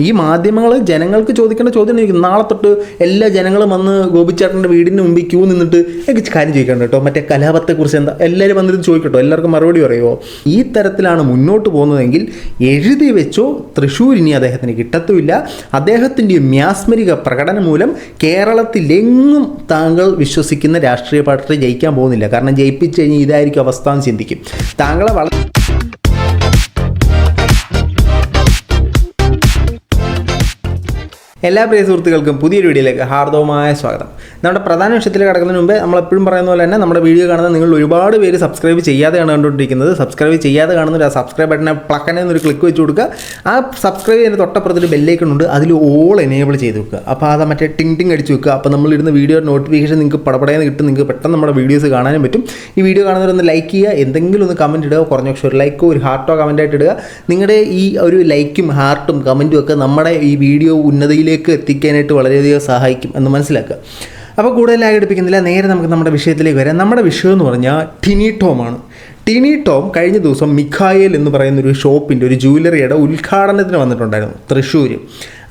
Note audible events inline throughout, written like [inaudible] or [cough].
ഈ മാധ്യമങ്ങൾ ജനങ്ങൾക്ക് ചോദിക്കേണ്ട ചോദ്യം ചോദിക്കും നാളെ തൊട്ട് എല്ലാ ജനങ്ങളും വന്ന് ഗോപിച്ചേട്ടന്റെ വീടിന്റെ മുമ്പിൽ ക്യൂ നിന്നിട്ട് എനിക്ക് കാര്യം ചോദിക്കണം കേട്ടോ. മറ്റേ കലാപത്തെക്കുറിച്ച് എന്താ? എല്ലാവരും വന്നിട്ട് ചോദിക്കട്ടോ. എല്ലാവർക്കും മറുപടി പറയുമോ ഈ തരത്തിലാണ് മുന്നോട്ട് പോകുന്നതെങ്കിൽ എഴുതി വെച്ചോ തൃശ്ശൂർ ഇനി അദ്ദേഹത്തിന് കിട്ടത്തുമില്ല. അദ്ദേഹത്തിന്റെ മ്യാസ്മരിക പ്രകടനം മൂലം കേരളത്തിലെങ്ങും താങ്കൾ വിശ്വസിക്കുന്ന രാഷ്ട്രീയ പാർട്ടി ജയിക്കാൻ പോകുന്നില്ല. കാരണം ജയിപ്പിച്ചു കഴിഞ്ഞാൽ ഇതായിരിക്കും അവസ്ഥ എന്ന് ചിന്തിക്കും. താങ്കളെ വളരെ എല്ലാ പ്രിയ സുഹൃത്തുക്കൾക്കും പുതിയൊരു വീഡിയോയിലേക്ക് ഹാർദവമായ സ്വാഗതം. നമ്മുടെ പ്രധാന വിഷയത്തിൽ കിടക്കുന്നതിന് മുമ്പ് നമ്മൾ എപ്പോഴും പറയുന്ന പോലെ തന്നെ നമ്മുടെ വീഡിയോ കാണുന്ന നിങ്ങൾ ഒരുപാട് പേര് സബ്സ്ക്രൈബ് ചെയ്യാതെയാണ് കണ്ടുകൊണ്ടിരിക്കുന്നത്. സബ്സ്ക്രൈബ് ചെയ്യാതെ കാണുന്ന ആ സബ്സ്ക്രൈബ് ബട്ടനെ പ്ലക്കനെ എന്നൊരു ക്ലിക്ക് വെച്ച് കൊടുക്കുക. ആ സബ്സ്ക്രൈബ് ചെയ്യുന്ന തൊട്ടപ്പുറത്തൊരു ബെല്ലേക്കൺ ഉണ്ട്. അതിൽ ഓൾ എനേബിൾ ചെയ്ത് വെക്കുക. അപ്പോൾ അത് മറ്റേ ടിങ് ടിങ് അടിച്ച് വെക്കുക. അപ്പോൾ നമ്മളിടുന്ന വീഡിയോ നോട്ടിഫിക്കേഷൻ നിങ്ങൾക്ക് പടപടയെന്ന് കിട്ടും. നിങ്ങൾക്ക് പെട്ടെന്ന് നമ്മുടെ വീഡിയോസ് കാണാനും പറ്റും. ഈ വീഡിയോ കാണുന്നവരൊന്ന് ലൈക്ക് ചെയ്യുക. എന്തെങ്കിലും ഒന്ന് കമന്റ് ഇടുക. കുറഞ്ഞ പക്ഷേ ഒരു ലൈക്കോ ഒരു ഹാർട്ടോ കമന്റായിട്ട് ഇടുക. നിങ്ങളുടെ ഈ ഒരു ലൈക്കും ഹാർട്ടും കമന്റും ഒക്കെ നമ്മുടെ ഈ വീഡിയോ ഉന്നതിയിലേക്ക് എത്തിക്കാനായിട്ട് വളരെയധികം സഹായിക്കും എന്ന് മനസ്സിലാക്കുക. അപ്പോൾ കൂടുതൽ ആഘടിപ്പിക്കുന്നില്ല നേരെ നമുക്ക് നമ്മുടെ വിഷയത്തിലേക്ക് വരാം. നമ്മുടെ വിഷയം എന്ന് പറഞ്ഞാൽ ടിനി ടോമാണ് ടിനി ടോം കഴിഞ്ഞ ദിവസം മിഖായേൽ എന്ന് പറയുന്ന ഒരു ഷോപ്പിന്റെ ഒരു ജുവലറിയുടെ ഉദ്ഘാടനത്തിന് വന്നിട്ടുണ്ടായിരുന്നു. തൃശ്ശൂർ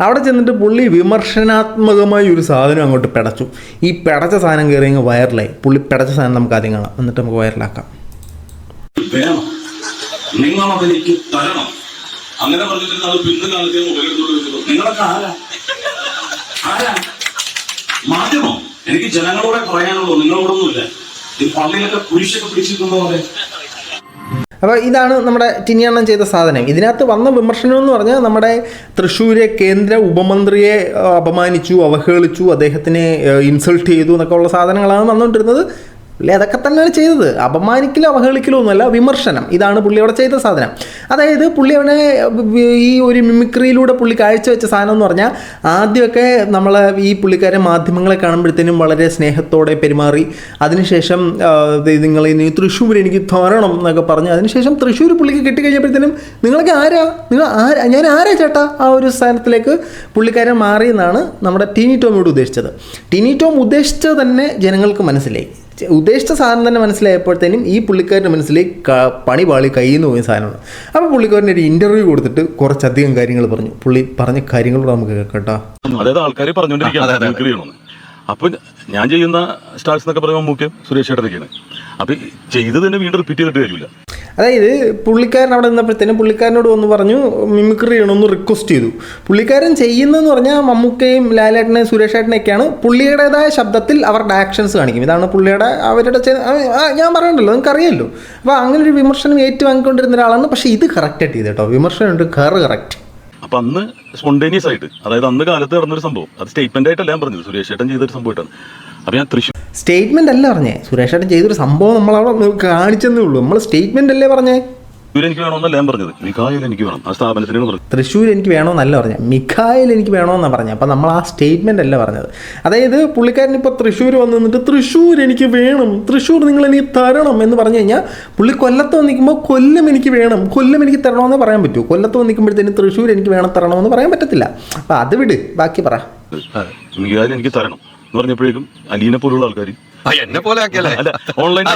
അവിടെ ചെന്നിട്ട് പുള്ളി വിമർശനാത്മകമായ ഒരു സാധനം അങ്ങോട്ട് പിടച്ചു. ഈ പിടച്ച സാധനം കയറി വൈറലായി. പുള്ളി പിടച്ച സാധനം നമുക്ക് ആദ്യം കാണാം. എന്നിട്ട് നമുക്ക് വയറിലാക്കാം വേണം. നിങ്ങളതെനിക്ക് തരണം. അങ്ങനെ പറഞ്ഞിട്ട് അത് വെച്ചത് നിങ്ങളൊക്കെ ആരാ? ആരാ? മാധ്യമം. എനിക്ക് ജനങ്ങളോടെ പറയാനുള്ളൂ നിങ്ങളോടൊന്നുമില്ല. ഈ പള്ളിയിലൊക്കെ കുരിശൊക്കെ പിടിച്ചിട്ടുണ്ടോ അതെ അപ്പോൾ ഇതാണ് നമ്മുടെ ടിനിയണ്ണം ചെയ്ത സാധനം. ഇതിനകത്ത് വന്ന വിമർശനം എന്ന് പറഞ്ഞാൽ നമ്മുടെ തൃശ്ശൂരെ കേന്ദ്ര ഉപമന്ത്രിയെ അപമാനിച്ചു അവഹേളിച്ചു അദ്ദേഹത്തിനെ ഇൻസൾട്ട് ചെയ്തു എന്നൊക്കെ ഉള്ള സാധനങ്ങളാണ് വന്നുകൊണ്ടിരുന്നത് പുള്ളി അതൊക്കെ തന്നെയാണ് ചെയ്തത്. അപമാനിക്കലോ അവഹേളിക്കലോ ഒന്നുമല്ല വിമർശനം. ഇതാണ് പുള്ളി അവിടെ ചെയ്ത സാധനം. അതായത് പുള്ളി അവനെ ഈ ഒരു മിമിക്രിയിലൂടെ പുള്ളി കാഴ്ചവെച്ച സാധനം എന്ന് പറഞ്ഞാൽ ആദ്യമൊക്കെ നമ്മൾ ഈ പുള്ളിക്കാരെ മാധ്യമങ്ങളെ കാണുമ്പോഴത്തേനും വളരെ സ്നേഹത്തോടെ പെരുമാറി. അതിനുശേഷം നിങ്ങൾ ഇനി തൃശ്ശൂർ എനിക്ക് തോരണം എന്നൊക്കെ പറഞ്ഞ് അതിനുശേഷം തൃശ്ശൂർ പുള്ളിക്ക് കിട്ടിക്കഴിഞ്ഞപ്പോഴത്തേനും നിങ്ങളൊക്കെ ആരാ? നിങ്ങൾ ആരാ? ഞാൻ ആരാ ചേട്ടാ? ആ ഒരു സ്ഥാനത്തിലേക്ക് പുള്ളിക്കാരൻ മാറിയെന്നാണ് നമ്മുടെ ടീനി ടോമിയോട് ഉദ്ദേശിച്ചത്. ടീനി ടോം ഉദ്ദേശിച്ചത് തന്നെ ജനങ്ങൾക്ക് മനസ്സിലായി. ഉദ്ദേശിച്ച സാധനം തന്നെ മനസ്സിലായപ്പോഴത്തേനും ഈ പുള്ളിക്കാരന്റെ മനസ്സിൽ ക- പണി പാളി കയ്യിൽ നിന്ന് പോയ സാധനമാണ്. അപ്പോൾ പുള്ളിക്കാരന്റെ ഒരു ഇന്റർവ്യൂ കൊടുത്തിട്ട് കുറച്ചധികം കാര്യങ്ങൾ പറഞ്ഞു. പുള്ളി പറഞ്ഞ കാര്യങ്ങളോട് നമുക്ക് കേൾക്കട്ടോ അതായത് ആൾക്കാർ പറഞ്ഞുകൊണ്ടിരിക്കുകയാണ്. അപ്പോൾ അപ്പൊ ഞാൻ ചെയ്യുന്ന സ്റ്റാർസ് എന്നൊക്കെ പറയുമ്പോൾ മുഖ്യം സുരേഷ് ചേട്ടനൊക്കെയാണ്. അപ്പൊ ചെയ്തത് തന്നെ വീണ്ടും റിപ്പീറ്റ് ചെയ്തിട്ട് കാര്യമില്ല. അതായത് പുള്ളിക്കാരൻ അവിടെ നിന്നപ്പോഴത്തേനും പുള്ളിക്കാരനോട് ഒന്ന് പറഞ്ഞു മിമിക്രി ചെയ്യണമെന്ന് റിക്വസ്റ്റ് ചെയ്തു. പുള്ളിക്കാരൻ ചെയ്യുന്നതെന്ന് പറഞ്ഞാൽ മമ്മൂക്കയും ലാലേട്ടനെയും സുരേഷ് ഏട്ടനെയൊക്കെയാണ് പുള്ളിയുടേതായ ശബ്ദത്തിൽ അവരുടെ ആക്ഷൻസ് കാണിക്കും. ഇതാണ് പുള്ളിയുടെ അവരുടെ ഞാൻ പറയണ്ടല്ലോ നിങ്ങൾക്ക് അറിയാമല്ലോ അപ്പോൾ അങ്ങനെ ഒരു വിമർശനം ഏറ്റുവാങ്ങിക്കൊണ്ടിരുന്ന ഒരാളാണ്. പക്ഷേ ഇത് കറക്റ്റായിട്ട് ചെയ്ത് കേട്ടോ. വിമർശനം ഉണ്ട് കയറ് കറക്റ്റ് അപ്പൊ അന്ന് സ്പോണ്ടേനിയസ് ആയിട്ട് അതായത് അന്ന് കാലത്ത് നടന്നൊരു സംഭവം. അത് സ്റ്റേറ്റ്മെന്റ് ആയിട്ടല്ല ഞാൻ പറഞ്ഞത്. സുരേഷ് ഏട്ടൻ ചെയ്തൊരു സംഭവമായിട്ടാണ്. അപ്പൊ ഞാൻ തൃശ്ശൂർ സ്റ്റേറ്റ്മെന്റ് അല്ല പറഞ്ഞേ? സുരേഷ് ഏട്ടൻ ചെയ്തൊരു സംഭവം നമ്മൾ അവിടെ കാണിച്ചെന്നേ ഉള്ളൂ. നമ്മൾ സ്റ്റേറ്റ്മെന്റ് അല്ലേ പറഞ്ഞേ? എനിക്ക് വേണമെന്നല്ല ഞാൻ പറഞ്ഞത്. എനിക്ക് വേണം. ആ തൃശ്ശൂർ എനിക്ക് വേണമെന്നല്ല പറഞ്ഞത് മിഖായിൽ എനിക്ക് വേണമെന്നാണ് പറഞ്ഞത് അപ്പം നമ്മൾ ആ സ്റ്റേറ്റ്മെന്റ് അല്ല പറഞ്ഞത്? അതായത് പുള്ളിക്കാരൻ ഇപ്പോൾ തൃശ്ശൂർ വന്ന് നിന്നിട്ട് തൃശ്ശൂർ എനിക്ക് വേണം. തൃശ്ശൂർ നിങ്ങൾ എനിക്ക് തരണം എന്ന് പറഞ്ഞു കഴിഞ്ഞാൽ പുള്ളി കൊല്ലത്ത് വന്ന് നിൽക്കുമ്പോൾ കൊല്ലം എനിക്ക് വേണം. കൊല്ലം എനിക്ക് തരണമെന്ന് പറയാൻ പറ്റൂ. കൊല്ലത്ത് വന്ന് നിൽക്കുമ്പോഴത്തേനും തൃശ്ശൂർ എനിക്ക് വേണം തരണമെന്ന് പറയാൻ പറ്റത്തില്ല. അപ്പം അത് വിട്. ബാക്കി പറ. എനിക്ക് തരണം. എന്ന് പറഞ്ഞപ്പോഴേക്കും അലീനെ പോലുള്ള ആൾക്കാർ ആ, എന്നെ പോലെ ആക്കിയല്ലേ? അല്ല,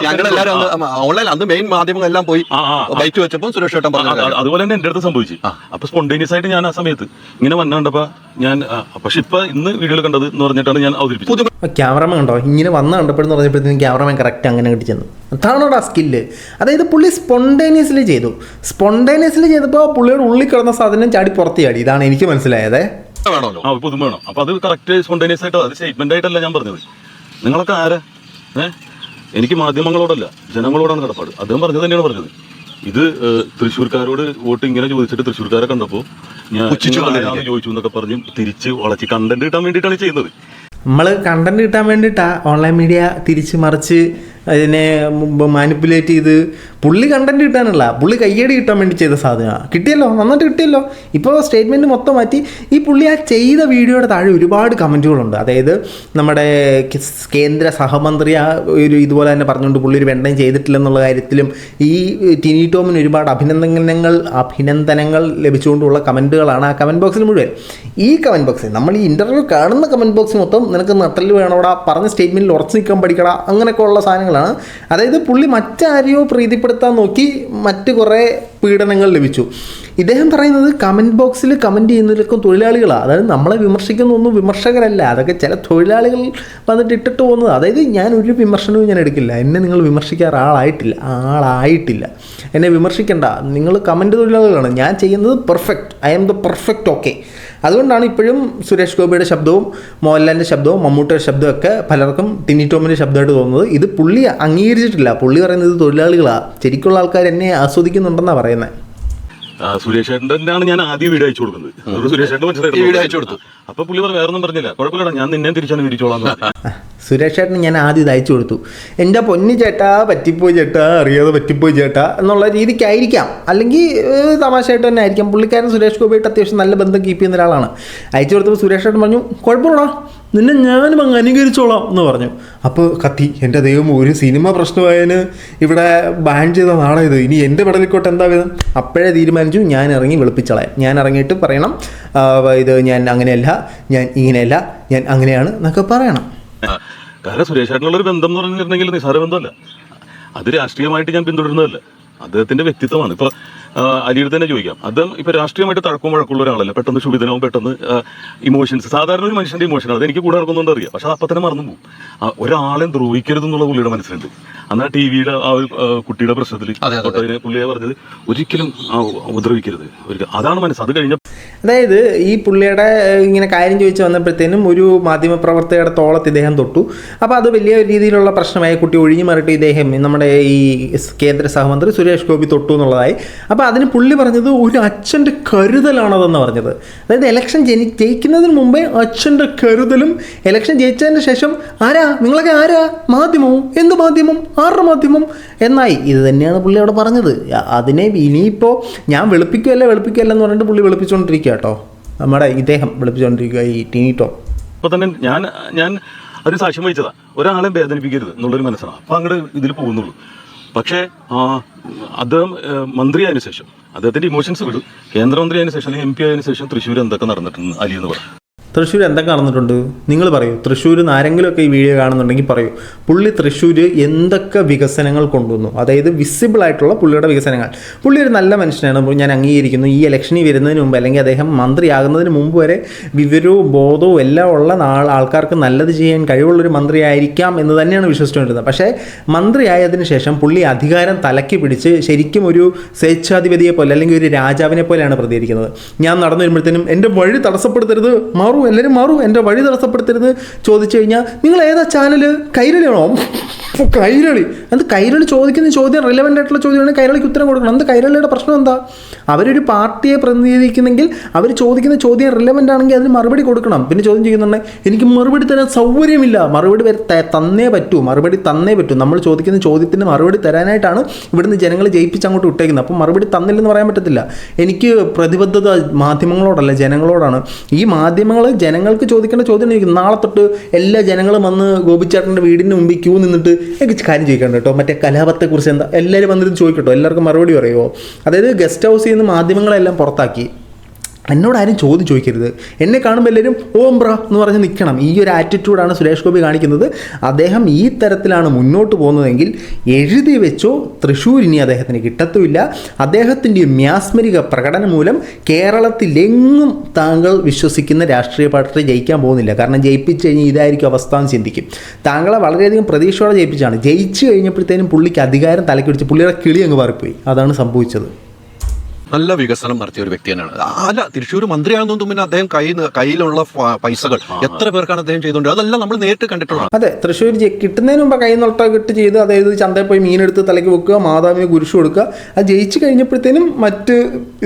ഞങ്ങളെല്ലാരും അന്ന് ഓൺലൈൻ അന്ന് മെയിൻ മാധ്യമങ്ങളെല്ലാം പോയി ആ, ആ, ആ. ബൈറ്റ് വെച്ചപ്പോൾ സുരേഷ് ഏട്ടൻ പറഞ്ഞു അതുപോലെ തന്നെ എന്റെ അടുത്ത് സംഭവിച്ചു. അപ്പൊ സ്പോണ്ടേനിയസ് ആയിട്ട് ഞാൻ ആ സമയത്ത് ഇങ്ങനെ വന്നുകൊണ്ടപ്പോ ഞാൻ പക്ഷെ ഇപ്പൊ ഇന്ന് വീഡിയോ കണ്ടത് എന്ന് പറഞ്ഞിട്ടാണ് ഞാൻ അവതരിപ്പിച്ചത്. ക്യാമറമാൻ ഉണ്ടോ ഇങ്ങനെ വന്ന കണ്ടപ്പോഴെന്ന് പറഞ്ഞപ്പോഴത്തേക്കും ക്യാമറമാൻ കറക്റ്റ് അങ്ങനെ കിട്ടി ചെന്നു. അതാണോടാ സ്കില്ല് അതായത് പുള്ളി സ്പോണ്ടേനിയസ്ലി ചെയ്തു. സ്പോണ്ടേനിയസ്ലി ചെയ്തപ്പോൾ പുള്ളിയുടെ ഉള്ളിൽ കിടന്ന സാധനം ചാടി പുറത്ത് ചാടി. ഇതാണ് എനിക്ക് മനസ്സിലായതേ. വേണമല്ലോ. ആ പുതുമ വേണം. അപ്പൊ അത് കറക്റ്റ് സ്പോണ്ടേനിയസ് ആയിട്ട് അത് സ്റ്റേറ്റ്മെന്റ് ആയിട്ടല്ല ഞാൻ പറഞ്ഞത്. നിങ്ങളൊക്കെ ആരാ? ഏ? എനിക്ക് മാധ്യമങ്ങളോടല്ല ജനങ്ങളോടാണ് കടപ്പാട്. അദ്ദേഹം പറഞ്ഞത് തന്നെയാണ് പറഞ്ഞത്. ഇത് തൃശ്ശൂർക്കാരോട് വോട്ട് ഇങ്ങനെ ചോദിച്ചിട്ട് തൃശ്ശൂർക്കാരെ കണ്ടപ്പോ ഞാൻ ചോദിച്ചു എന്നൊക്കെ പറഞ്ഞ് തിരിച്ച് വളച്ച് കണ്ടന്റ് കിട്ടാൻ വേണ്ടിയിട്ടാണ് ചെയ്യുന്നത്. നമ്മൾ കണ്ടന്റ് കിട്ടാൻ വേണ്ടിയിട്ടാണ് ഓൺലൈൻ മീഡിയ തിരിച്ച് മറിച്ച് അതിനെ മാനിപ്പുലേറ്റ് ചെയ്ത് പുള്ളി കണ്ടന്റ് കിട്ടാനല്ല പുള്ളി കയ്യടി കിട്ടാൻ വേണ്ടി ചെയ്ത സാധനമാണ് കിട്ടിയല്ലോ നന്നായിട്ട് കിട്ടിയല്ലോ. ഇപ്പോൾ സ്റ്റേറ്റ്മെന്റ് മൊത്തം മാറ്റി. ഈ പുള്ളി ആ ചെയ്ത വീഡിയോയുടെ താഴെ ഒരുപാട് കമന്റുകളുണ്ട് അതായത് നമ്മുടെ കേന്ദ്ര സഹമന്ത്രി ആ ഒരു ഇതുപോലെ തന്നെ പറഞ്ഞുകൊണ്ട് പുള്ളി ഒരു വെണ്ടയും ചെയ്തിട്ടില്ലെന്നുള്ള കാര്യത്തിലും ഈ ടിനി ടോമിന് ഒരുപാട് അഭിനന്ദനങ്ങൾ അഭിനന്ദനങ്ങൾ ലഭിച്ചുകൊണ്ടുള്ള കമന്റുകളാണ് ആ കമന്റ് ബോക്സിൽ മുഴുവൻ. ഈ കമന്റ് ബോക്സിൽ നമ്മൾ ഈ ഇന്റർവ്യൂ കാണുന്ന കമന്റ് ബോക്സ് മൊത്തം നിനക്ക് നട്ടൽ വേണോടാ പറഞ്ഞ സ്റ്റേറ്റ്മെന്റിൽ ഉറച്ചു നിൽക്കാൻ പഠിക്കടാ അങ്ങനെയൊക്കെ ഉള്ള സാധനങ്ങൾ സാധനങ്ങളാണ് അതായത് പുള്ളി മറ്റാരെയോ പ്രീതിപ്പെടുത്താൻ നോക്കി മറ്റ് കുറേ പീഡനങ്ങൾ ലഭിച്ചു. ഇദ്ദേഹം പറയുന്നത് കമന്റ് ബോക്സിൽ കമന്റ് ചെയ്യുന്നതിലൊക്കെ തൊഴിലാളികളാണ് അതായത് നമ്മളെ വിമർശിക്കുന്നൊന്നും വിമർശകരല്ല. അതൊക്കെ ചില തൊഴിലാളികൾ വന്നിട്ട് ഇട്ടിട്ട് പോകുന്നത്. അതായത് ഞാൻ ഒരു വിമർശനവും ഞാൻ എടുക്കില്ല. എന്നെ നിങ്ങൾ വിമർശിക്കാറ് ആളായിട്ടില്ല. ആളായിട്ടില്ല. എന്നെ വിമർശിക്കേണ്ട. നിങ്ങൾ കമന്റ് തൊഴിലാളികളാണ്. ഞാൻ ചെയ്യുന്നത് perfect I am the perfect okay അതുകൊണ്ടാണ് ഇപ്പോഴും സുരേഷ് ഗോപിയുടെ ശബ്ദവും മോഹൻലാലിന്റെ ശബ്ദവും മമ്മൂട്ടിയുടെ ശബ്ദവും ഒക്കെ പലർക്കും ടിനി ടോമിന്റെ ശബ്ദമായിട്ട് തോന്നുന്നത്. ഇത് പുള്ളി അംഗീകരിച്ചിട്ടില്ല. പുള്ളി പറയുന്നത് തൊഴിലാളികളാണ് ശരിക്കുള്ള ആൾക്കാർ എന്നെ ആസ്വദിക്കുന്നുണ്ടെന്നാണ് പറയുന്നത് സുരേഷ് ഏട്ടന്റെയാണ് ഞാൻ ആദ്യം വീഡിയോ അയച്ചു കൊടുക്കുന്നത്. അതുകൊണ്ട് സുരേഷ് ഏട്ടൻ വീഡിയോ അയച്ചു കൊടുത്തു. അപ്പൊ പുള്ളി പറഞ്ഞു വേറൊന്നും പറഞ്ഞില്ല. കുഴപ്പമില്ലടാ ഞാൻ നിന്നെ തിരിച്ചാണ് പറഞ്ഞു. സുരേഷ് ചേട്ടന് ഞാൻ ആദ്യം ഇത് അയച്ചു കൊടുത്തു. എന്റെ പൊന്നി ചേട്ടാ പറ്റിപ്പോയി ചേട്ടാ അറിയാതെ പറ്റിപ്പോയി ചേട്ടാ എന്നുള്ള രീതിക്കായിരിക്കാം. അല്ലെങ്കിൽ തമാശയായിട്ട് തന്നെ ആയിരിക്കാം. പുള്ളിക്കാരൻ സുരേഷ് ഗോപിയായിട്ട് അത്യാവശ്യം നല്ല ബന്ധം കീപ്പ് ചെയ്യുന്ന ഒരാളാണ്. അയച്ചു കൊടുത്തപ്പോൾ സുരേഷ് ചേട്ടൻ പറഞ്ഞു കുഴപ്പമില്ലടാ നിന്നെ ഞാനും അങ്ങ് അനുകരിച്ചോളാം എന്ന് പറഞ്ഞു. അപ്പോൾ കത്തി എന്റെ ദൈവം ഒരു സിനിമ പ്രശ്നമായതിന് ഇവിടെ ബാൻ ചെയ്ത നാളെ ഇത്. ഇനി എന്റെ പടലിക്കോട്ട് എന്താ വിധം? അപ്പോഴേ തീരുമാനിച്ചു ഞാൻ ഇറങ്ങി വെളുപ്പിച്ചളയാം ഞാൻ ഇറങ്ങിയിട്ട് പറയണം ഇത് ഞാൻ അങ്ങനെയല്ല ഞാൻ ഇങ്ങനെയല്ല ഞാൻ അങ്ങനെയാണ് എന്നൊക്കെ പറയണം. കാരണം സുരേഷ് ബന്ധം എന്ന് പറഞ്ഞിട്ടുണ്ടെങ്കിൽ നിസാര ബന്ധമല്ല അത് രാഷ്ട്രീയമായിട്ട് ഞാൻ പിന്തുടരുന്നതല്ല. അദ്ദേഹത്തിന്റെ വ്യക്തിത്വമാണ്. ഇപ്പൊ അലിയിൽ അലിയുടെ തന്നെ ചോദിക്കാം. അദ്ദേഹം ഇപ്പൊ രാഷ്ട്രീയമായിട്ട് തഴക്കവും വഴക്കുള്ള ഒരാളല്ല? പെട്ടെന്ന് ക്ഷുഭിതനാവും പെട്ടെന്ന് ഇമോഷൻസ് സാധാരണ ഒരു മനുഷ്യന്റെ ഇമോഷൻ അത് എനിക്ക് കൂടെ നടക്കുന്നുണ്ട് അറിയാം. പക്ഷെ അപ്പൊ തന്നെ മറന്നു പോകും. ഒരാളെ ദ്രോഹിക്കരുത് എന്നുള്ള പുള്ളിയുടെ മനസ്സിലുണ്ട്. അന്ന് ആ ടി വിയുടെ ആ ഒരു കുട്ടിയുടെ പ്രശ്നത്തിൽ. തൊട്ടതിനെ പുള്ളിയെ പറഞ്ഞത് ഒരിക്കലും ഉപദ്രവിക്കരുത്. അതാണ് മനസ്സ്. അത് കഴിഞ്ഞ അതായത് ഈ പുള്ളിയുടെ ഇങ്ങനെ കാര്യം ചോദിച്ച് വന്നപ്പോഴത്തേനും ഒരു മാധ്യമപ്രവർത്തകയുടെ തോളത്ത് ഇദ്ദേഹം തൊട്ടു. അപ്പോൾ അത് വലിയ രീതിയിലുള്ള പ്രശ്നമായി കുട്ടി ഒഴിഞ്ഞു മാറിയിട്ട് ഇദ്ദേഹം നമ്മുടെ ഈ കേന്ദ്ര സഹമന്ത്രി സുരേഷ് ഗോപി തൊട്ടു എന്നുള്ളതായി. അപ്പോൾ അതിന് പുള്ളി പറഞ്ഞത് ഒരു അച്ഛന്റെ കരുതലാണതെന്ന് പറഞ്ഞത്. അതായത് ഇലക്ഷൻ ജനി ജയിക്കുന്നതിന് മുമ്പേ അച്ഛന്റെ കരുതലും ഇലക്ഷൻ ജയിച്ചതിന് ശേഷം ആരാ? നിങ്ങളൊക്കെ ആരാ? മാധ്യമവും എന്ത് മാധ്യമം? ആരുടെ മാധ്യമം? എന്നായി. ഇത് തന്നെയാണ് പുള്ളി അവിടെ പറഞ്ഞത്. അതിനെ ഇനിയിപ്പോൾ ഞാൻ വെളുപ്പിക്കുകയല്ല വെളുപ്പിക്കുകയല്ല എന്ന് പറഞ്ഞിട്ട് പുള്ളി വെളുപ്പിച്ചുകൊണ്ടിരിക്കുക കേട്ടോ നമ്മുടെ ഇദ്ദേഹം വെളുപ്പിച്ചുകൊണ്ടിരിക്കുക ഈ ടീനിട്ടോ ടോം. അപ്പൊ തന്നെ ഞാൻ ഞാൻ അതിന് സാക്ഷ്യം വഹിച്ചതാ. ഒരാളെ വേദനിപ്പിക്കരുത് എന്നുള്ളൊരു മനസ്സിലാണ് അപ്പോൾ അങ്ങോട്ട് ഇതിൽ പോകുന്നുള്ളൂ. പക്ഷേ അദ്ദേഹം മന്ത്രി മന്ത്രിയായതിനു ശേഷം അദ്ദേഹത്തിന്റെ ഇമോഷൻസ് വിടും. കേന്ദ്രമന്ത്രി ആയതിനു ശേഷം അല്ലെങ്കിൽ എം പി ആയതിനു ശേഷം തൃശ്ശൂർ എന്തൊക്കെ നടന്നിട്ടുണ്ട് അലി എന്ന് പറഞ്ഞു തൃശ്ശൂർ എന്തൊക്കെ നടന്നിട്ടുണ്ട്? നിങ്ങൾ പറയൂ. തൃശ്ശൂർ ആരെങ്കിലുമൊക്കെ ഈ വീഡിയോ കാണുന്നുണ്ടെങ്കിൽ പറയൂ. പുള്ളി തൃശ്ശൂർ എന്തൊക്കെ വികസനങ്ങൾ കൊണ്ടുവന്നു? അതായത് വിസിബിൾ ആയിട്ടുള്ള പുള്ളിയുടെ വികസനങ്ങൾ. പുള്ളി ഒരു നല്ല മനുഷ്യനാണ്. ഞാൻ അംഗീകരിക്കുന്നു. ഈ ഇലക്ഷനിൽ വരുന്നതിന് മുമ്പ് അല്ലെങ്കിൽ അദ്ദേഹം മന്ത്രിയാകുന്നതിന് മുമ്പ് വരെ വിവരവും ബോധവും എല്ലാം ഉള്ള നാൾ ആൾക്കാർക്ക് നല്ലത് ചെയ്യാൻ കഴിവുള്ളൊരു മന്ത്രിയായിരിക്കാം എന്ന് തന്നെയാണ് വിശ്വസിച്ചുകൊണ്ടിരുന്നത്. പക്ഷേ മന്ത്രിയായതിനു ശേഷം പുള്ളി അധികാരം തലക്കി പിടിച്ച് ശരിക്കും ഒരു സ്വേച്ഛാധിപതിയെ പോലെ അല്ലെങ്കിൽ ഒരു രാജാവിനെ പോലെയാണ് പ്രതികരിക്കുന്നത്. ഞാൻ നടന്നു വരുമ്പോഴത്തേനും എന്റെ വഴി തടസ്സപ്പെടുത്തരുത്. മാറൂ എല്ലാവരും മാറൂ എന്റെ വഴി തടസ്സപ്പെടുത്തരുത് ചോദിച്ചു കഴിഞ്ഞാൽ നിങ്ങൾ ഏതാ ചാനൽ കൈരളിയാണോ? [laughs] കൈരളി. അത് കൈരളി ചോദിക്കുന്ന ചോദ്യം റിലവന്റ് ആയിട്ടുള്ള ചോദ്യമാണ്. കൈരളിക്ക് ഉത്തരം കൊടുക്കണം. എന്ത് കൈരളിയുടെ പ്രശ്നം എന്താ? അവരൊരു പാർട്ടിയെ പ്രതിനിധീകരിക്കുന്നെങ്കിൽ അവർ ചോദിക്കുന്ന ചോദ്യം റിലവന്റ് ആണെങ്കിൽ അതിന് മറുപടി കൊടുക്കണം. പിന്നെ ചോദ്യം ചെയ്യുന്നുണ്ടെങ്കിൽ എനിക്ക് മറുപടി തരാൻ സൗകര്യമില്ല. മറുപടി തന്നേ പറ്റൂ. മറുപടി തന്നേ പറ്റൂ. നമ്മൾ ചോദിക്കുന്ന ചോദ്യത്തിന് മറുപടി തരാനായിട്ടാണ് ഇവിടുന്ന് ജനങ്ങൾ ജയിപ്പിച്ച് അങ്ങോട്ട് വിട്ടേക്കുന്നത്. അപ്പം മറുപടി തന്നില്ലെന്ന് പറയാൻ പറ്റത്തില്ല. എനിക്ക് പ്രതിബദ്ധത മാധ്യമങ്ങളോടല്ല ജനങ്ങളോടാണ്. ഈ മാധ്യമങ്ങൾ ജനങ്ങൾക്ക് ചോദിക്കേണ്ട ചോദ്യം ചോദിക്കും നാളെ തൊട്ട് എല്ലാ ജനങ്ങളും വന്ന് ഗോപിച്ചേട്ടന്റെ വീടിന്റെ മുമ്പിൽ ക്യൂ നിന്നിട്ട് എനിക്ക് കാര്യം ചോദിക്കണം കേട്ടോ. മറ്റേ കലാപത്തെക്കുറിച്ച് എന്താ? എല്ലാവരും വന്നിട്ട് ചോദിക്കട്ടോ. എല്ലാവർക്കും മറുപടി പറയുമോ അതായത് ഗസ്റ്റ് ഹൗസിൽ നിന്ന് മാധ്യമങ്ങളെല്ലാം പുറത്താക്കി. എന്നോട് ആരും ചോദ്യം ചോദിക്കരുത് എന്നെ കാണുമ്പോൾ എല്ലാവരും ഓം ബ്ര എന്ന് പറഞ്ഞ് നിൽക്കണം ഈ ഒരു ആറ്റിറ്റ്യൂഡാണ് സുരേഷ് ഗോപി കാണിക്കുന്നത്. അദ്ദേഹം ഈ തരത്തിലാണ് മുന്നോട്ട് പോകുന്നതെങ്കിൽ എഴുതി വെച്ചോ തൃശ്ശൂരിനി അദ്ദേഹത്തിന് കിട്ടത്തുമില്ല. അദ്ദേഹത്തിന്റെ മ്യാസ്മരിക പ്രകടനം മൂലം കേരളത്തിലെങ്ങും താങ്കൾ വിശ്വസിക്കുന്ന രാഷ്ട്രീയ പാർട്ടി ജയിക്കാൻ പോകുന്നില്ല. കാരണം ജയിപ്പിച്ചു കഴിഞ്ഞാൽ ഇതായിരിക്കും അവസ്ഥ എന്ന് ചിന്തിക്കും. താങ്കളെ വളരെയധികം പ്രതീക്ഷയോടെ ജയിപ്പിച്ചാണ്. ജയിച്ചു കഴിഞ്ഞപ്പോഴത്തേനും പുള്ളിക്ക് അധികാരം തലക്കിടിച്ച് പുള്ളിയുടെ കിളി അങ്ങ് പാറിപ്പോയി അതാണ് സംഭവിച്ചത്. നല്ല വികസനം നടത്തിയ ഒരു വ്യക്തി തന്നെയാണ്. അല്ല തൃശ്ശൂർ മന്ത്രിയാണെന്ന് തോന്നുന്നു പിന്നെ അദ്ദേഹം കയ്യിൽ കയ്യിലുള്ള പൈസകൾ എത്ര പേർക്കാണ് അദ്ദേഹം ചെയ്തുകൊണ്ട് അതെല്ലാം നമ്മൾ നേരിട്ട് കണ്ടിട്ടുള്ളത് അതെ തൃശ്ശൂർ ജെ- കിട്ടുന്നതിന് മുമ്പ് കൈ നൊട്ട കിട്ട് ചെയ്ത് അതായത് ചന്തയിൽ പോയി മീനെടുത്ത് തലയ്ക്ക് വെക്കുക മാതാവിന് കുരിശു കൊടുക്കുക അത് ജയിച്ചു കഴിഞ്ഞപ്പോഴത്തേനും മറ്റ്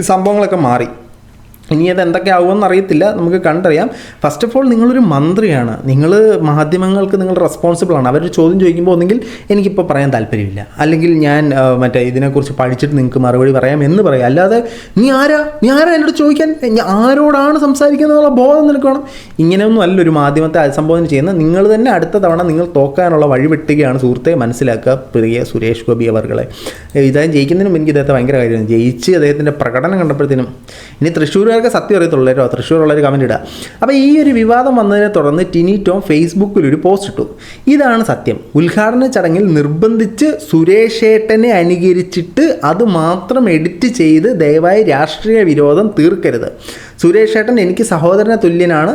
സംഭവങ്ങളൊക്കെ മാറി. ഇനി അത് എന്തൊക്കെ ആവുമെന്ന് അറിയത്തില്ല. നമുക്ക് കണ്ടറിയാം. ഫസ്റ്റ് ഓഫ് ഓൾ നിങ്ങളൊരു മന്ത്രിയാണ്. നിങ്ങൾ മാധ്യമങ്ങൾക്ക് നിങ്ങൾ റെസ്പോൺസിബിൾ ആണ്. അവരൊരു ചോദ്യം ചോദിക്കുമ്പോൾ ഒന്നെങ്കിൽ എനിക്കിപ്പോൾ പറയാൻ താല്പര്യമില്ല. അല്ലെങ്കിൽ ഞാൻ മറ്റേ ഇതിനെക്കുറിച്ച് പഠിച്ചിട്ട് നിങ്ങൾക്ക് മറുപടി പറയാം എന്ന് പറയാം. അല്ലാതെ നീ ആരാ? നീ ആരാ എന്നോട് ചോദിക്കാൻ? ആരോടാണ് സംസാരിക്കുന്നതെന്നുള്ള ബോധം നിനക്ക് വേണം. ഇങ്ങനെയൊന്നും അല്ല ഒരു മാധ്യമത്തെ അഭിസംബോധന ചെയ്യുന്നത്. നിങ്ങൾ തന്നെ അടുത്ത തവണ നിങ്ങൾ തോക്കാനുള്ള വഴി വെട്ടുകയാണ് സുഹൃത്തെ മനസ്സിലാക്കുക പ്രിയ സുരേഷ് ഗോപി അവർകളെ. ഇതായാലും ജയിക്കുന്നതിനും എനിക്ക് ഇദ്ദേഹത്തെ ഭയങ്കര കാര്യമാണ്. ജയിച്ച് അദ്ദേഹത്തിന്റെ പ്രകടനം കണ്ടപ്പോഴത്തേനും ഇനി തൃശ്ശൂരുകാർ തൃശ്ശൂരുകാർക്ക് സത്യം അറിയത്തുള്ളൂ. കേട്ടോ തൃശ്ശൂരുള്ളൊരു കമന്റ് ഇടുക അപ്പോൾ ഈ ഒരു വിവാദം വന്നതിനെ തുടർന്ന് ടിനി ടോം ഫേസ്ബുക്കിൽ ഒരു പോസ്റ്റ് ഇട്ടു. ഇതാണ് സത്യം. ഉദ്ഘാടന ചടങ്ങിൽ നിർബന്ധിച്ച് സുരേഷേട്ടനെ അനുകരിച്ചിട്ട് അത് മാത്രം എഡിറ്റ് ചെയ്ത് ദയവായി രാഷ്ട്രീയ വിരോധം തീർക്കരുത്. സുരേഷ് ഏട്ടൻ എനിക്ക് സഹോദരന തുല്യനാണ്.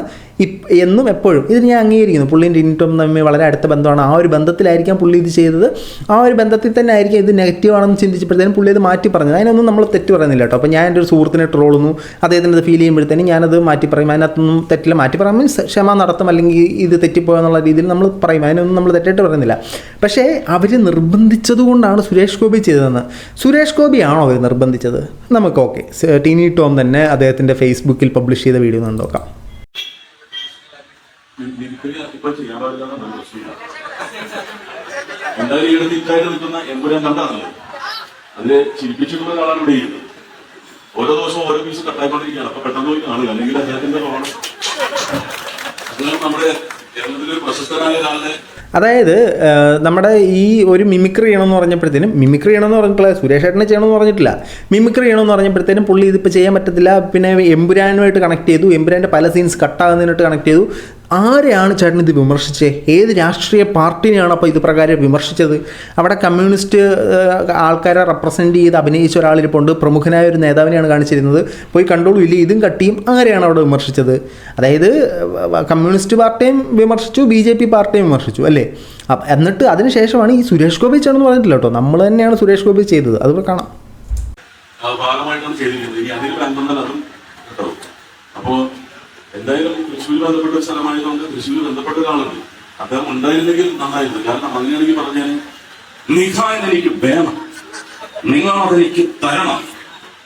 എന്നും എപ്പോഴും. ഇത് ഞാൻ അംഗീകരിക്കുന്നു. പുള്ളിയും ടിനിറ്റും തമ്മിൽ വളരെ അടുത്ത ബന്ധമാണ്. ആ ഒരു ബന്ധത്തിലായിരിക്കാം പുള്ളി ഇത് ചെയ്തത്. ആ ഒരു ബന്ധത്തിൽ തന്നെ ആയിരിക്കും ഇത് നെഗറ്റീവ് ആണെന്ന് ചിന്തിച്ചപ്പോഴത്തേനും പുള്ളി ഇത് മാറ്റി പറഞ്ഞത്. അതിനൊന്നും നമ്മൾ തെറ്റ് പറയുന്നില്ല കേട്ടോ. അപ്പോൾ ഞാൻ എന്റെ ഒരു സുഹൃത്തിനെ ട്രോളുന്നു. അദ്ദേഹത്തിന് അത് ഫീൽ ചെയ്യുമ്പോഴത്തേനും ഞാനത് മാറ്റി പറയും. അതിനകത്തൊന്നും തെറ്റില്ല. മാറ്റി പറയാൻ മീൻസ് ക്ഷമ നടത്തും അല്ലെങ്കിൽ ഇത് തെറ്റിപ്പോയെന്നുള്ള രീതിയിൽ നമ്മൾ പറയും. അതിനൊന്നും നമ്മൾ തെറ്റായിട്ട് പറയുന്നില്ല. പക്ഷേ അവർ നിർബന്ധിച്ചതുകൊണ്ടാണ് സുരേഷ് ഗോപി ചെയ്തതെന്ന്. സുരേഷ് ഗോപിയാണോ അവർ നിർബന്ധിച്ചത്? നമുക്ക് ഓക്കെ ടീനി ടോം തന്നെ അദ്ദേഹത്തിന്റെ ഫേസ്ബുക്കിൽ പബ്ലിഷ് ചെയ്ത വീഡിയോ ഒന്ന് നോക്കാം. മിമിക്രി ഇപ്പൊ ചെയ്യാൻ പാടില്ല എന്തായാലും ഈയിടെ തിക്കായിട്ട് നിൽക്കുന്ന എമ്പുരാൻ കണ്ടാണല്ലോ. അതിൽ ചിരിപ്പിച്ചിട്ടുള്ള ഒരാളാണ് ഇവിടെ ചെയ്യുന്നത് ഓരോ ദിവസവും ഓരോ പീസ് കട്ടായിക്കൊണ്ടിരിക്കുകയാണ്. അപ്പൊ പെട്ടെന്ന് പോയി കാണുക. അല്ലെങ്കിൽ അദ്ദേഹത്തിന്റെ അദ്ദേഹം നമ്മുടെ കേരളത്തിലെ പ്രശസ്തനായ ഒരാളെ അതായത് നമ്മുടെ ഈ ഒരു മിമിക്രി ചെയ്യണമെന്ന് പറഞ്ഞപ്പോഴത്തേനും മിമിക്രി ചെയ്യണമെന്ന് പറഞ്ഞിട്ടില്ല സുരേഷ് ഏട്ടനെ ചെയ്യണമെന്ന് പറഞ്ഞിട്ടില്ല. മിമിക്രി ചെയ്യണമെന്ന് പറഞ്ഞപ്പോഴത്തേനും പുള്ളി ഇതിപ്പോൾ ചെയ്യാൻ പറ്റത്തില്ല. പിന്നെ എമ്പുരാനുമായിട്ട് കണക്ട് ചെയ്തു. എമ്പുരാന്റെ പല സീൻസ് കട്ടാകുന്നതിനായിട്ട് കണക്ട് ചെയ്തു. ആരെയാണ് ചേട്ടൻ ഇത് വിമർശിച്ചത് ഏത് രാഷ്ട്രീയ പാർട്ടിനെയാണ് അപ്പോൾ ഇത് പ്രകാരം വിമർശിച്ചത്? അവിടെ കമ്മ്യൂണിസ്റ്റ് ആൾക്കാരെ റെപ്രസെന്റ് ചെയ്ത് അഭിനയിച്ച ഒരാളിരിപ്പുണ്ട് പ്രമുഖനായ ഒരു നേതാവിനെയാണ് കാണിച്ചിരുന്നത്. പോയി കണ്ടോളൂ ഇല്ല? ഇതും കട്ടിയും ആരെയാണ് അവിടെ വിമർശിച്ചത്? അതായത് കമ്മ്യൂണിസ്റ്റ് പാർട്ടിയും വിമർശിച്ചു ബി ജെ പി പാർട്ടിയും വിമർശിച്ചു അല്ലേ? എന്നിട്ട് അതിനുശേഷമാണ് ഈ സുരേഷ് ഗോപി ചെയ്യണമെന്ന് പറഞ്ഞിട്ടില്ല കേട്ടോ. നമ്മൾ തന്നെയാണ് സുരേഷ് ഗോപി ചെയ്തത്. അതുപോലെ കാണാം. ഭാഗമായിട്ടാണ് ചെയ്തിരിക്കുന്നത്. ഇനി അതിൽ ബന്ധം അതും കേട്ടോ. എന്തായാലും തൃശ്ശൂർ ബന്ധപ്പെട്ട സ്ഥലമായതുകൊണ്ട് തൃശ്ശൂർ ബന്ധപ്പെട്ട ഒരാളുണ്ട്. അദ്ദേഹം ഉണ്ടായിരുന്നെങ്കിൽ നന്നായിരുന്നു. കാരണം അങ്ങനെയാണെങ്കിൽ പറഞ്ഞാൽ എനിക്ക് വേണം. നിങ്ങൾ അതെനിക്ക് തരണം.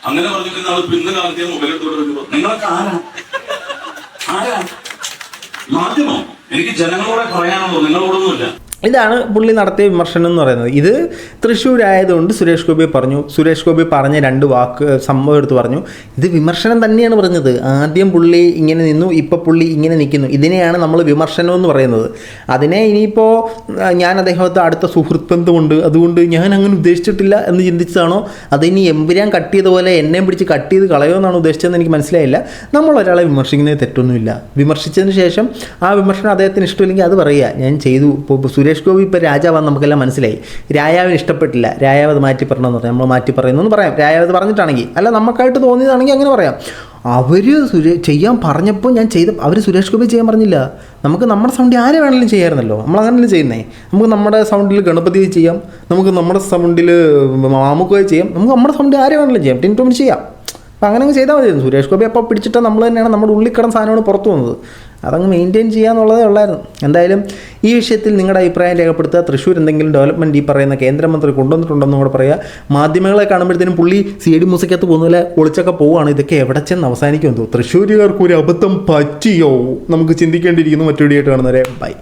അങ്ങനെ പറഞ്ഞിട്ട് ആൾ പിന്നെ കാലത്തെ വരുമ്പോ നിങ്ങളൊക്കെ ആരാ? ആരാ? മാധ്യമം. എനിക്ക് ജനങ്ങളോടെ പറയാനുള്ളൂ നിങ്ങളോടൊന്നുമില്ല. ഇതാണ് പുള്ളി നടത്തിയ വിമർശനം എന്ന് പറയുന്നത്. ഇത് തൃശ്ശൂരായതുകൊണ്ട് സുരേഷ് ഗോപി പറഞ്ഞു സുരേഷ് ഗോപി പറഞ്ഞ രണ്ട് വാക്ക് സംഭവം എടുത്ത് പറഞ്ഞു. ഇത് വിമർശനം തന്നെയാണ് പറഞ്ഞത്. ആദ്യം പുള്ളി ഇങ്ങനെ നിന്നു ഇപ്പോൾ പുള്ളി ഇങ്ങനെ നിൽക്കുന്നു ഇതിനെയാണ് നമ്മൾ വിമർശനം എന്ന് പറയുന്നത്. അതിനെ ഇനിയിപ്പോൾ ഞാൻ അദ്ദേഹത്തെ അടുത്ത സുഹൃത്ത് ബന്ധമുണ്ട്. അതുകൊണ്ട് ഞാൻ അങ്ങനെ ഉദ്ദേശിച്ചിട്ടില്ല എന്ന് ചിന്തിച്ചതാണോ? അതിനി എമ്പുരാൻ കട്ട് ചെയ്ത പോലെ എന്നെയും പിടിച്ച് കട്ട് ചെയ്ത് എന്നാണ് ഉദ്ദേശിച്ചതെന്ന് എനിക്ക് മനസ്സിലായില്ല. നമ്മൾ ഒരാളെ വിമർശിക്കുന്നതിൽ തെറ്റൊന്നുമില്ല. വിമർശിച്ചതിന് ശേഷം ആ വിമർശനം അദ്ദേഹത്തിന് ഇഷ്ടമില്ലെങ്കിൽ അത് പറയുക. ഞാൻ ചെയ്തു. ഇപ്പോൾ സുരേഷ് ഗോപി ഇപ്പോൾ രാജാവാന്ന് നമുക്കെല്ലാം മനസ്സിലായി. രായാവിന് ഇഷ്ടപ്പെട്ടില്ല. രായാവ് അത് മാറ്റി പറയണമെന്ന് പറഞ്ഞു നമ്മൾ മാറ്റി പറയുന്നു എന്ന് പറയാം. രായാവ് പറഞ്ഞിട്ടാണെങ്കിൽ അല്ല നമുക്കായിട്ട് തോന്നിയതാണെങ്കിൽ അങ്ങനെ പറയാം. അവർ സുരേ ചെയ്യാൻ പറഞ്ഞപ്പോൾ ഞാൻ ചെയ്ത അവർ സുരേഷ് ഗോപി ചെയ്യാൻ പറഞ്ഞില്ല. നമുക്ക് നമ്മുടെ സൗണ്ടിൽ ആരെ വേണമെങ്കിലും ചെയ്യാമായിരുന്നല്ലോ നമ്മൾ അങ്ങനെയല്ലേ ചെയ്യുന്നേ. നമുക്ക് നമ്മുടെ സൗണ്ടിൽ ഗണപതി ചെയ്യാം. നമുക്ക് നമ്മുടെ സൗണ്ടിൽ മാമുക്കോയെ ചെയ്യാം. നമുക്ക് നമ്മുടെ സൗണ്ടിൽ ആരെ വേണമെങ്കിലും ചെയ്യാം. ടിൻ ടോമിന് ചെയ്യാം. അപ്പം അങ്ങനെ അങ്ങ് ചെയ്താൽ മതിയായിരുന്നു. സുരേഷ് ഗോപി അപ്പോൾ പിടിച്ചിട്ട് നമ്മൾ തന്നെയാണ് നമ്മുടെ ഉള്ളിക്കടം സാധനമാണ് പുറത്തു വന്നത്. അതങ്ങ് മെയിന്റെയിൻ ചെയ്യാന്നുള്ളതേ ഉള്ളായിരുന്നു. എന്തായാലും ഈ വിഷയത്തിൽ നിങ്ങളുടെ അഭിപ്രായം രേഖപ്പെടുത്തുക. തൃശ്ശൂർ എന്തെങ്കിലും ഡെവലപ്മെന്റ് ഈ പറയുന്ന കേന്ദ്രമന്ത്രി കൊണ്ടുവന്നിട്ടുണ്ടെന്നും കൂടെ പറയുക. മാധ്യമങ്ങളെ കാണുമ്പോഴത്തേനും പുള്ളി സി ഡി മൂസയ്ക്കകത്ത് പോകുന്നില്ല ഒളിച്ചൊക്കെ പോവുകയാണ്. ഇതൊക്കെ എവിടെ ചെന്ന് അവസാനിക്കുമെന്ന് തൃശ്ശൂരുകാർക്ക് ഒരു അബദ്ധം പറ്റിയോ? നമുക്ക് ചിന്തിക്കേണ്ടിയിരിക്കുന്നു. മറ്റൊരു കാണുന്നവരെ ബൈ